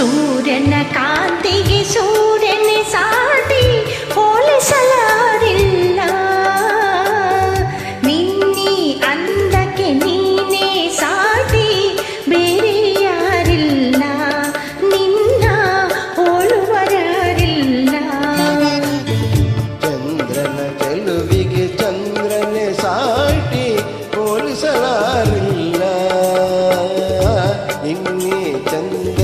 ಸೂರ್ಯನ ಕಾಂತಿಗೆ ಸೂರ್ಯನ ಸಾಟಿ ಹೋಲಿಸಲಾರಿಲ್ಲ. ನಿನ್ನಿ ಅಂದಕ್ಕೆ ನೀನೇ ಸಾಟಿ, ಬೇರೆ ಯಾರಿಲ್ಲ. ನಿನ್ನ ಹೋಲುವರಾರಿಲ್ಲ ಚಂದ್ರನ ಗೆಲುವಿಗೆ ಚಂದ್ರನೇ ಸಾಟಿ ಹೋಲಿಸಲಾರಿಲ್ಲ. ನಿನ್ನೆ ಚಂದಕ್ಕೆ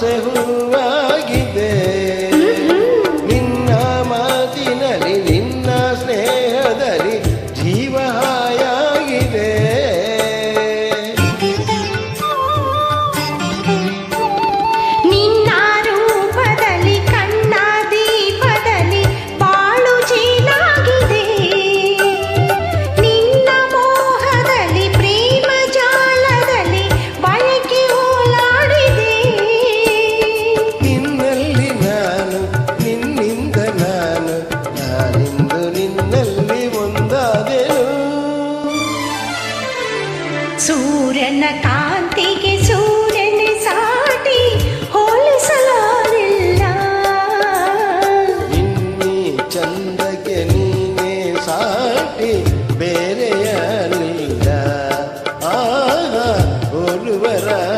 से हूँ ಸೂರ್ಯನ ಕಾಂತಿಗೆ ಸೂರ್ಯನೇ ಸಾಟಿ ಹೋಲಿಸಲಾರಿಲ್ಲ. ನಿನ್ನಿ ಚಂದಕ್ಕೆ ನೀನೇ ಸಾಟಿ ಬೇರೆ ಯಾರಿಲ್ಲ ಆಗ ಹೋಲುವರಾರಿಲ್ಲ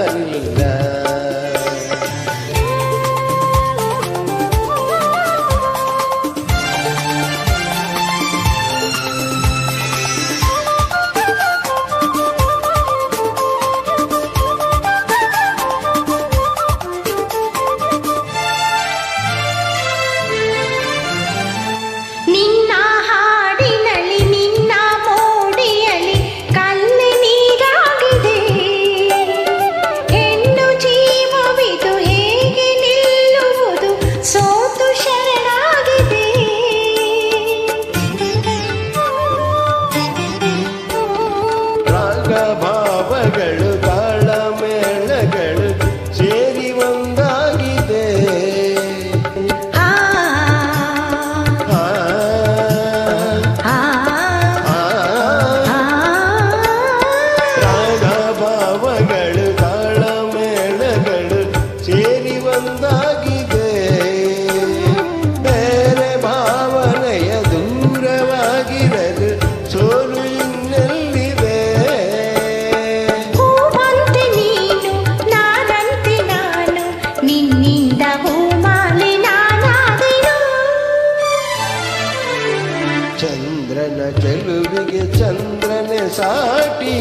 ಚಂದ್ರನ ಚೆಲುವಿಗೆ ಚಂದ್ರನೇ ಸಾಟಿ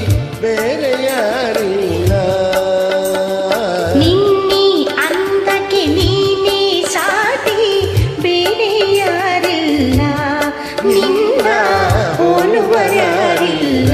ಬೇರೆ ಯಾರಿಲ್ಲ. ನಿನ್ನಿ ಅಂದಕ್ಕೆ ನೀನೇ ಸಾಟಿ ಬೇರೆ ಯಾರಿಲ್ಲ. ನಿನ್ನ ಹೋಲುವರಾರಿಲ್ಲ